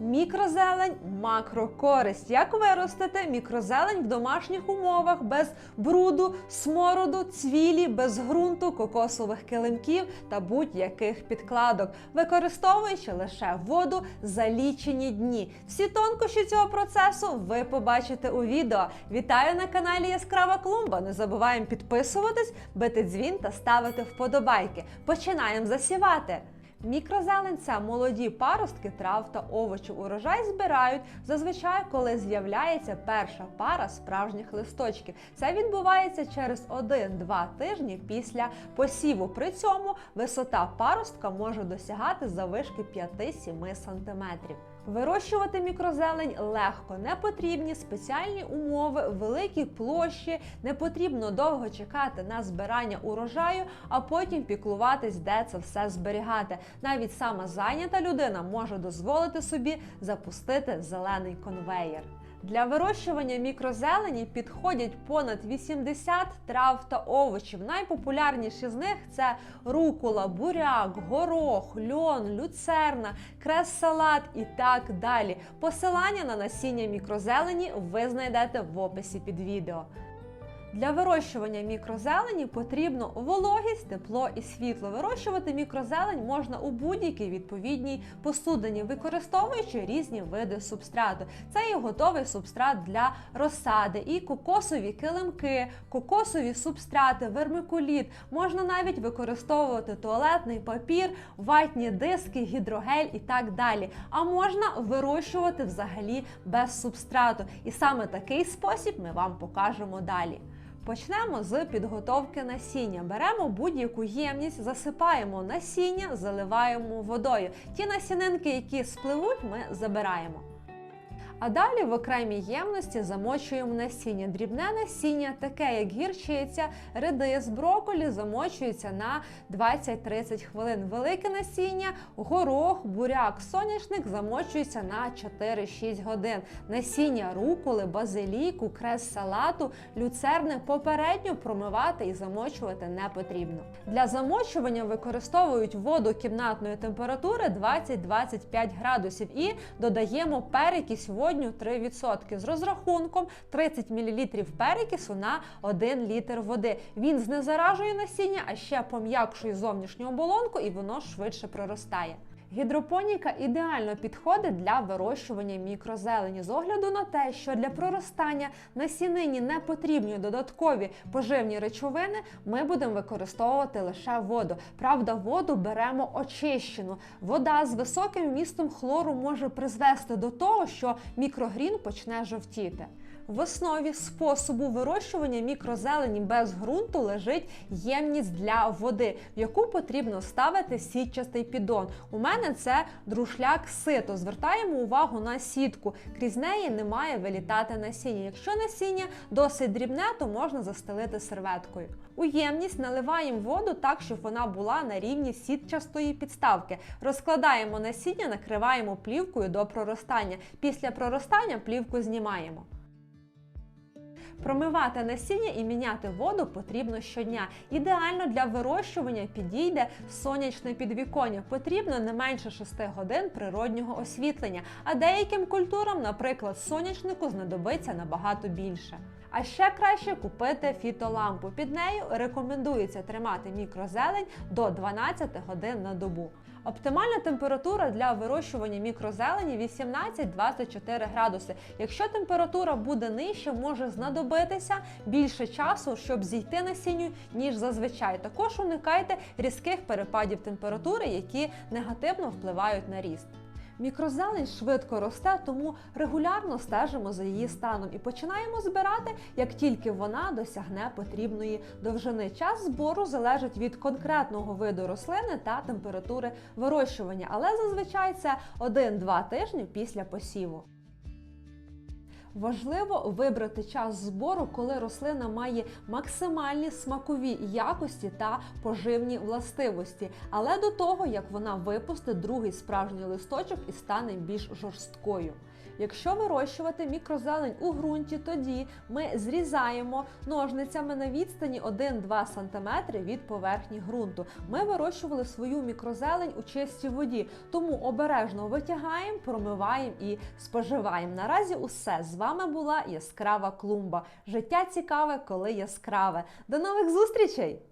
Мікрозелень макрокористь. Як виростити мікрозелень в домашніх умовах без бруду, смороду, цвілі, без ґрунту, кокосових килимків та будь-яких підкладок, використовуючи лише воду за лічені дні. Всі тонкощі цього процесу ви побачите у відео. Вітаю на каналі Яскрава Клумба. Не забуваємо підписуватись, бити дзвін та ставити вподобайки. Починаємо засівати. Мікрозелень це молоді паростки трав та овочів. Урожай збирають зазвичай, коли з'являється перша пара справжніх листочків. Це відбувається через 1-2 тижні після посіву. При цьому висота паростка може досягати завишки 5-7 см. Вирощувати мікрозелень легко, не потрібні спеціальні умови, великі площі, не потрібно довго чекати на збирання урожаю, а потім піклуватись, де це все зберігати. Навіть сама зайнята людина може дозволити собі запустити зелений конвеєр. Для вирощування мікрозелені підходять понад 80 трав та овочів. Найпопулярніші з них це рукола, буряк, горох, льон, люцерна, крес-салат і так далі. Посилання на насіння мікрозелені ви знайдете в описі під відео. Для вирощування мікрозелені потрібно вологість, тепло і світло. Вирощувати мікрозелень можна у будь-якій відповідній посудині, використовуючи різні види субстрату. Це і готовий субстрат для розсади, і кокосові килимки, кокосові субстрати, вермикуліт. Можна навіть використовувати туалетний папір, ватні диски, гідрогель і так далі. А можна вирощувати взагалі без субстрату. І саме такий спосіб ми вам покажемо далі. Почнемо з підготовки насіння. Беремо будь-яку ємність, засипаємо насіння, заливаємо водою. Ті насінинки, які спливуть, ми забираємо. А далі в окремій ємності замочуємо насіння. Дрібне насіння, таке як гірчиця, редис, броколі, замочується на 20-30 хвилин. Велике насіння, горох, буряк, соняшник замочується на 4-6 годин. Насіння руколи, базиліку, крес салату, люцерни попередньо промивати і замочувати не потрібно. Для замочування використовують воду кімнатної температури 20-25 градусів і додаємо перекись водню 3% з розрахунком 30 мл перекису на 1 літр води. Він знезаражує насіння, а ще пом'якшує зовнішню оболонку і воно швидше проростає. Гідропоніка ідеально підходить для вирощування мікрозелені з огляду на те, що для проростання насінині не потрібні додаткові поживні речовини, ми будемо використовувати лише воду. Правда, воду беремо очищену. Вода з високим вмістом хлору може призвести до того, що мікрогрін почне жовтіти. В основі способу вирощування мікрозелені без ґрунту лежить ємність для води, в яку потрібно ставити сітчастий піддон. У мене це друшляк сито. Звертаємо увагу на сітку. Крізь неї не має вилітати насіння. Якщо насіння досить дрібне, то можна застелити серветкою. У ємність наливаємо воду так, щоб вона була на рівні сітчастої підставки. Розкладаємо насіння, накриваємо плівкою до проростання. Після проростання плівку знімаємо. Промивати насіння і міняти воду потрібно щодня. Ідеально для вирощування підійде сонячне підвіконня. Потрібно не менше 6 годин природнього освітлення, а деяким культурам, наприклад, сонячнику, знадобиться набагато більше. А ще краще купити фітолампу. Під нею рекомендується тримати мікрозелень до 12 годин на добу. Оптимальна температура для вирощування мікрозелені 18-24 градуси. Якщо температура буде нижче, може знадобитися більше часу, щоб зійти насінню, ніж зазвичай. Також уникайте різких перепадів температури, які негативно впливають на ріст. Мікрозелень швидко росте, тому регулярно стежимо за її станом і починаємо збирати, як тільки вона досягне потрібної довжини. Час збору залежить від конкретного виду рослини та температури вирощування, але зазвичай це 1-2 тижні після посіву. Важливо вибрати час збору, коли рослина має максимальні смакові якості та поживні властивості, але до того як вона випустить другий справжній листочок і стане більш жорсткою. Якщо вирощувати мікрозелень у ґрунті, тоді ми зрізаємо ножницями на відстані 1-2 см від поверхні ґрунту. Ми вирощували свою мікрозелень у чистій воді, тому обережно витягаємо, промиваємо і споживаємо. Наразі усе з вами була яскрава клумба. Життя цікаве, коли яскраве. До нових зустрічей!